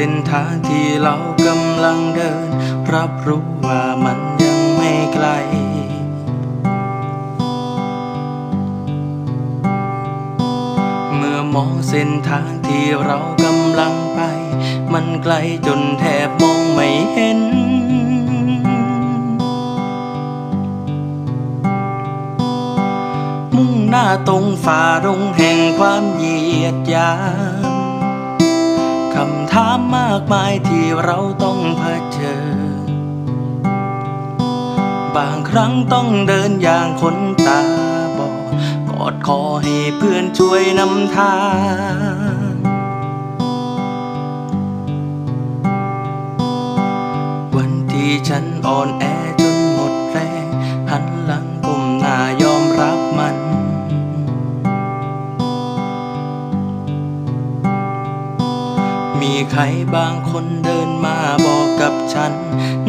ส้นทางที่เรากำลังเดิน รับรู้ว่ามันยังไม่ไกล เมื่อมองเส้นทางที่เรากำลังไป มันไกลจนแทบมองไม่เห็นมุ่งหน้าตรงฝ่ารงแห่งความเหยียดยาามมากมายที่เราต้องเผชิญ บางครั้งต้องเดินอย่างคนตาบอดกอดคอให้เพื่อนช่วยนำทางวันที่ฉันอ่อนแอ มีใครบางคนเดินมาบอกกับฉัน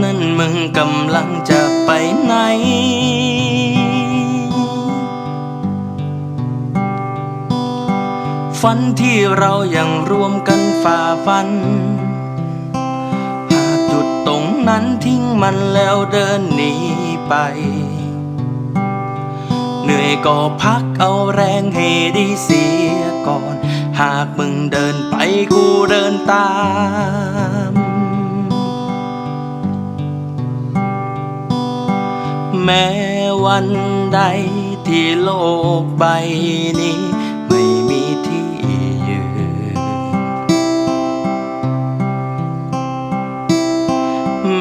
นั่นมึงกำลังจะไปไหน ฝันที่เรายังร่วมกันฝ่าฟัน หากจุดตรงนั้นทิ้งมันแล้วเดินหนีไปเหนื่อยก็พักเอาแรงให้ดีเสียก่อน หากมึงเดิน กูเดินตาม แม้วันใดที่โลกใบนี้ ไม่มีที่ยืน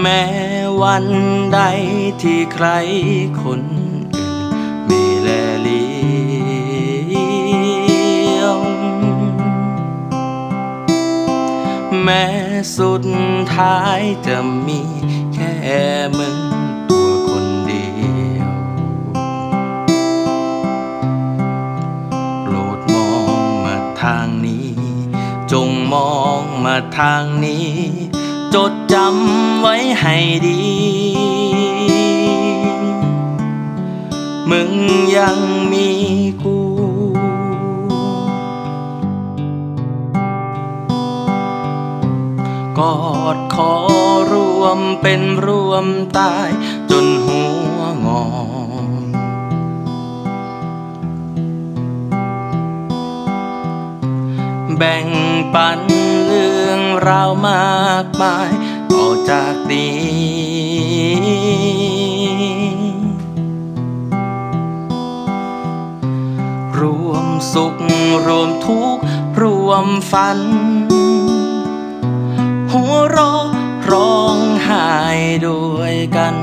แม้วันใดที่ใครคนอื่น แม้สุดท้ายจะมีแค่มึงตัวคนเดียว โปรดมองมาทางนี้ จงมองมาทางนี้ จดจำไว้ให้ดี มึงยังมี กอดคอรวมเป็นรวมตาย จนหัวงอแบ่งปันเรื่องราวมากมายต่อจากนี้ รวมสุข รวมทุกข์ รวมฝัน หัวเราะร้องไห้ด้วยกัน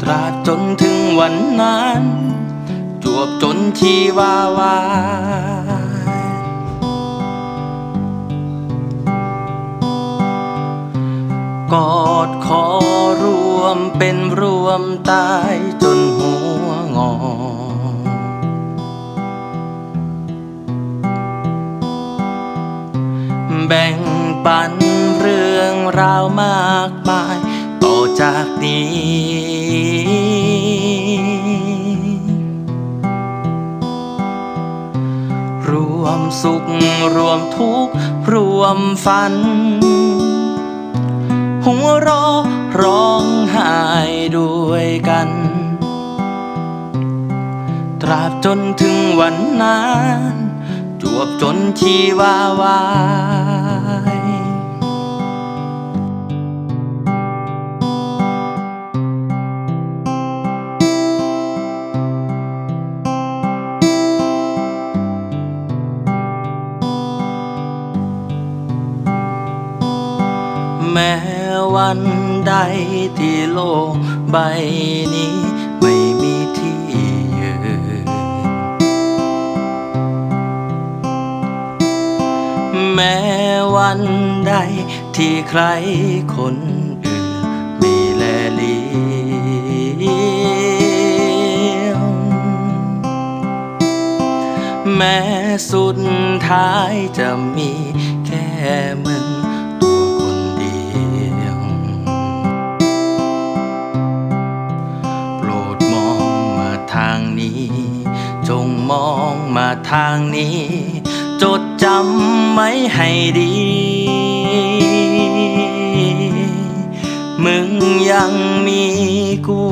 ตราบจนถึงวันนั้น จวบจนชีวาวายกอดคอรวมเป็นรวมตายจนหัวงอ แบ่งปันเรื่องราวมากมาย ต่อจากนี้ รวมสุข รวมทุกข์ รวมฝัน หัวเราะร้องไห้ด้วยกันตราบจนถึงวันนั้น จวบจนชีวาวา แม้วันใดที่โลกใบนี้ไม่มีที่ยืนแม้วันใดที่ใครคนอื่นไม่แลเลียวแม้สุดท้ายจะมีแค่มึงางนี้ จงมองมาทางนี้จจดจำไว้ให้ดี มึงยังมีกู